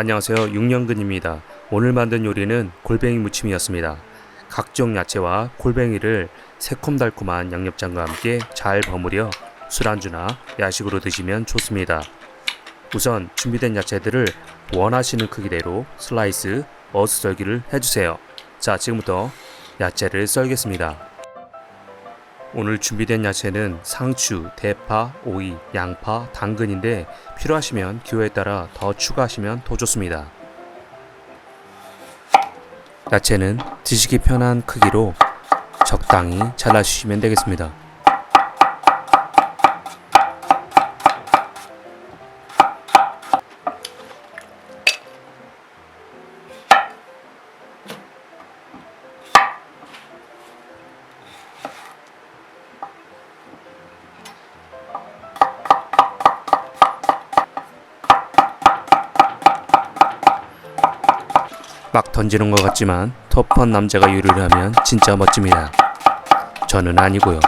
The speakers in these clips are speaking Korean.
안녕하세요. 6년근입니다. 오늘 만든 요리는 골뱅이 무침이었습니다. 각종 야채와 골뱅이를 새콤달콤한 양념장과 함께 잘 버무려 술안주나 야식으로 드시면 좋습니다. 우선 준비된 야채들을 원하시는 크기대로 슬라이스, 어슷썰기를 해주세요. 자, 지금부터 야채를 썰겠습니다. 오늘 준비된 야채는 상추, 대파, 오이, 양파, 당근인데 필요하시면 기호에 따라 더 추가하시면 더 좋습니다. 야채는 드시기 편한 크기로 적당히 잘라주시면 되겠습니다. 막 던지는 것 같지만 터프한 남자가 요리를 하면 진짜 멋집니다. 저는 아니고요.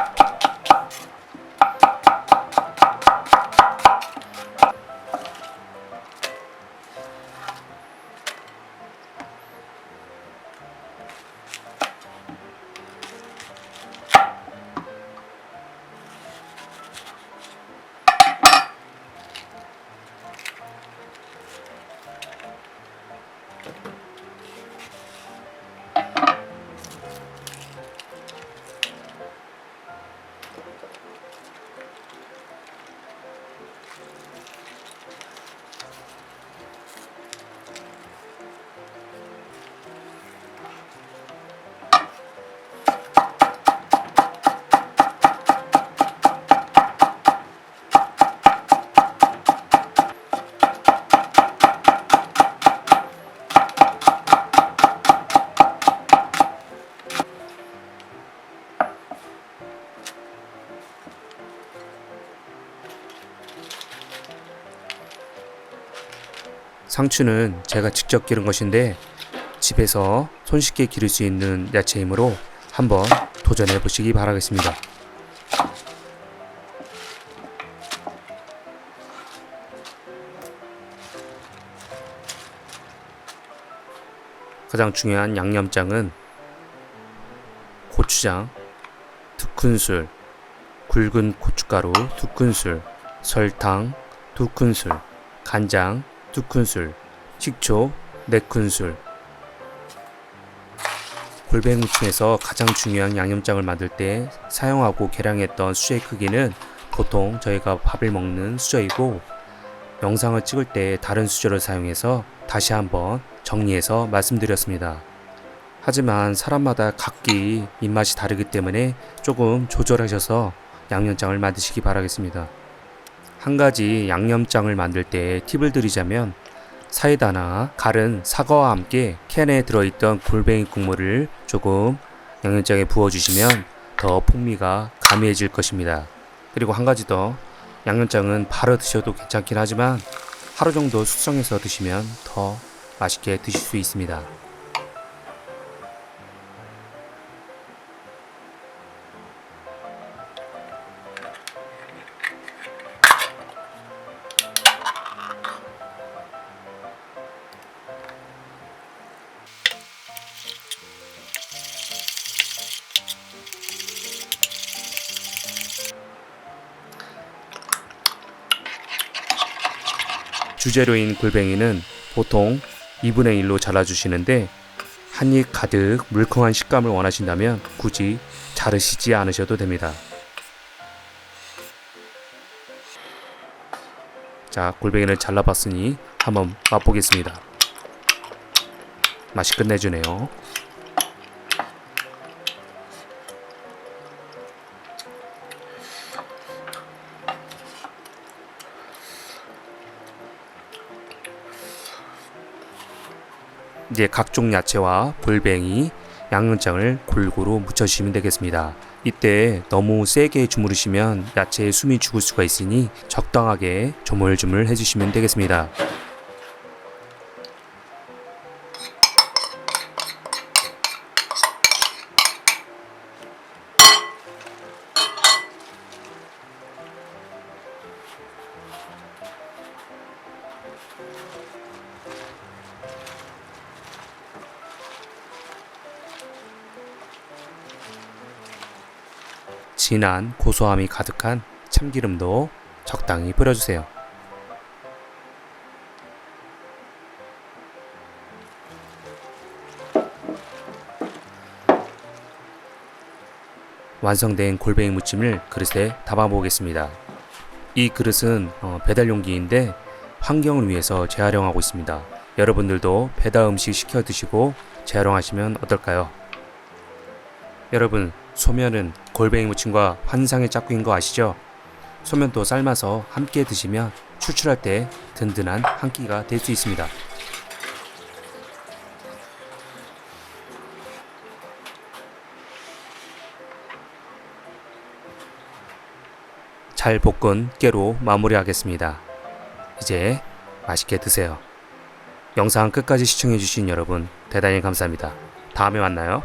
상추는 제가 직접 기른 것인데 집에서 손쉽게 기를 수 있는 야채이므로 한번 도전해 보시기 바라겠습니다. 가장 중요한 양념장은 고추장 두 큰술, 굵은 고춧가루 두 큰술, 설탕 두 큰술, 간장 두 큰술, 식초 네 큰술. 골뱅무침에서 가장 중요한 양념장을 만들 때 사용하고 계량했던 수저의 크기는 보통 저희가 밥을 먹는 수저이고 영상을 찍을 때 다른 수저를 사용해서 다시 한번 정리해서 말씀드렸습니다. 하지만 사람마다 각기 입맛이 다르기 때문에 조금 조절하셔서 양념장을 만드시기 바라겠습니다. 한 가지 양념장을 만들 때 팁을 드리자면 사이다나 갈은 사과와 함께 캔에 들어있던 골뱅이 국물을 조금 양념장에 부어주시면 더 풍미가 가미해질 것입니다. 그리고 한 가지 더 양념장은 바로 드셔도 괜찮긴 하지만 하루 정도 숙성해서 드시면 더 맛있게 드실 수 있습니다. 주재료인 골뱅이는 보통 2분의 1로 잘라주시는데 한 입 가득 물컹한 식감을 원하신다면 굳이 자르시지 않으셔도 됩니다. 자, 골뱅이를 잘라봤으니 한번 맛보겠습니다. 맛이 끝내주네요. 이제 각종 야채와 골뱅이, 양념장을 골고루 묻혀주시면 되겠습니다. 이때 너무 세게 주무르시면 야채에 숨이 죽을 수가 있으니 적당하게 조물조물 해주시면 되겠습니다. 진한 고소함이 가득한 참기름도 적당히 뿌려주세요. 완성된 골뱅이 무침을 그릇에 담아 보겠습니다. 이 그릇은 어, 배달 용기인데 환경을 위해서 재활용하고 있습니다. 여러분들도 배달 음식 시켜 드시고 재활용하시면 어떨까요? 여러분, 소면은 골뱅이 무침과 환상의 짝꿍인 거 아시죠? 소면도 삶아서 함께 드시면 출출할 때 든든한 한 끼가 될 수 있습니다. 잘 볶은 깨로 마무리하겠습니다. 이제 맛있게 드세요. 영상 끝까지 시청해주신 여러분 대단히 감사합니다. 다음에 만나요.